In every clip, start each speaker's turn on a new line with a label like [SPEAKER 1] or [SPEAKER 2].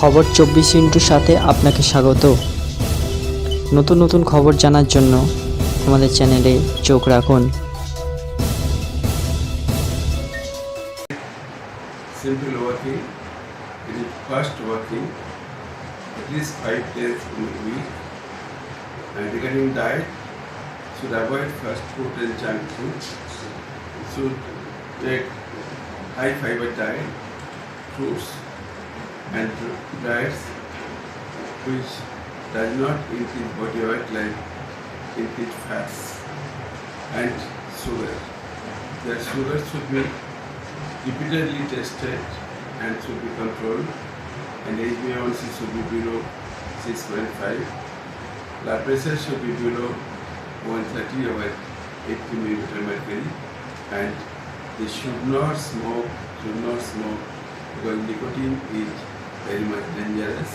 [SPEAKER 1] খবর চব্বিশ ইন্টুর সাথে আপনাকে স্বাগত। নতুন নতুন খবর জানার জন্য আমাদের চ্যানেলে চোখ রাখুন।
[SPEAKER 2] Working first working at least five days in diet should avoid food and junk food should take high fibre diet and diets which does not increase body weight like increase fats and sugar. The sugar should be repeatedly tested and should be controlled. And HbA1c should be below 6.5 blood pressure should be below 130 over 80 millimeter mercury and they should not smoke should not smoke because nicotine is very much dangerous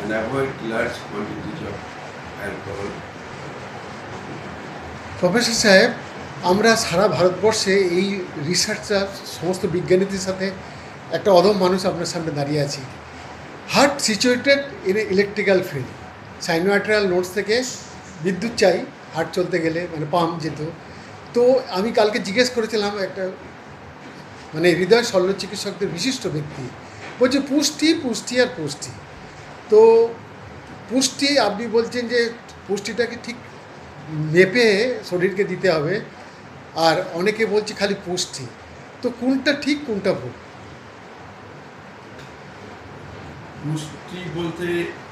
[SPEAKER 2] and avoid large quantities of alcohol.
[SPEAKER 3] Professor সাহেব আমরা সারা ভারতবর্ষে এই researcher সমস্ত বিজ্ঞানীদের সাথে একটা অদম মানুষ আপনার সামনে দাঁড়িয়ে আছি। Heart situated in electrical field sinoatrial nodes থেকে বিদ্যুৎ চাই হার্ট চলতে গেলে মানে পাম্প যেত তো আমি কালকে জিজ্ঞেস করেছিলাম একটা মানে হৃদয় শল্য চিকিৎসকদের বিশিষ্ট ব্যক্তি বলছে পুষ্টি পুষ্টি আর পুষ্টি তো পুষ্টি আপনি বলছেন যে পুষ্টিটাকে ঠিক মেপে শরীরকে দিতে হবে আর অনেকে বলছে খালি পুষ্টি তো কোনটা ঠিক কোনটা ভুল
[SPEAKER 2] পুষ্টি বলতে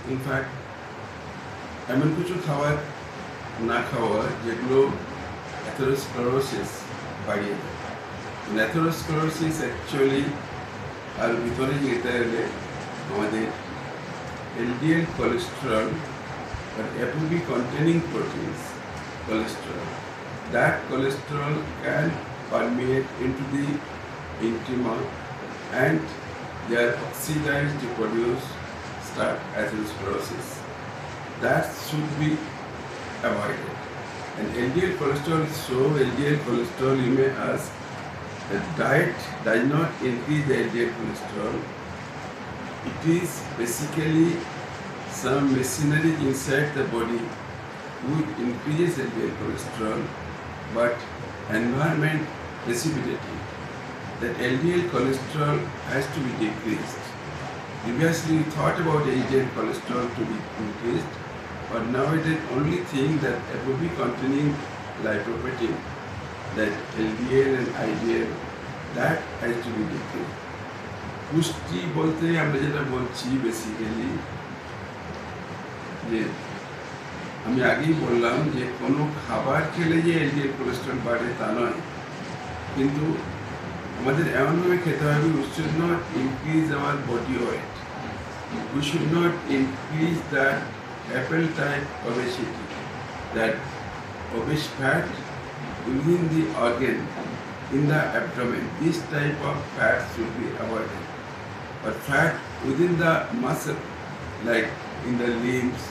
[SPEAKER 2] ইনফ্যাক্ট এমন কিছু খাবার না খাওয়া যেগুলো অ্যাথেরোস্ক্লেরোসিস বাড়িয়ে দেয় অ্যাথেরোস্ক্লেরোসিস অ্যাকচুয়ালি আর ভিতরে যেতে গেলে আমাদের LDL cholesterol but FOB containing proteins, cholesterol. That cholesterol can permeate into the intima and they are oxidized to produce start atherosclerosis. That should be avoided. And LDL cholesterol is so LDL cholesterol you may ask the diet does not increase the LDL cholesterol. It is basically some machinery inside the body which increases LDL cholesterol, but environment precipitating that LDL cholesterol has to be decreased. Previously, we thought about LDL cholesterol to be increased, but nowadays only thing that FOB containing lipoprotein, that LDL and IDL, that has to be decreased. পুষ্টি বলতে আমরা যেটা বলছি basically যে আমি আগেই বললাম যে কোনো খাবার খেলে যে এলডিএল কোলেস্ট্রল বাড়ে তা নয় কিন্তু আমাদের এমনভাবে খেতে হবে we should not increase our body weight we should not increase that apple type obesity that obese fat within the organ in the abdomen this type of fat should be avoided but fat within the muscle like in the limbs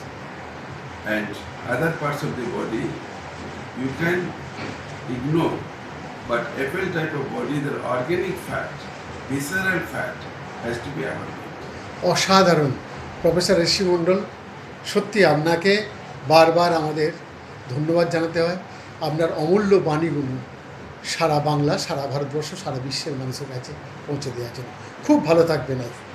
[SPEAKER 2] and other parts of the body you can ignore but FL type of body the organic fat visceral fat has to be avoided
[SPEAKER 3] অসাধারণ professor Rishi Mondal সত্যি আপনাকে বারবার আমাদের ধন্যবাদ জানাতে হয় আপনার অমূল্য বাণীগুলো সারা বাংলা, সারা ভারতবর্ষ, সারা বিশ্বের মানুষের কাছে পৌঁছে দেওয়ার জন্য। খুব ভালো থাকবেন আজ।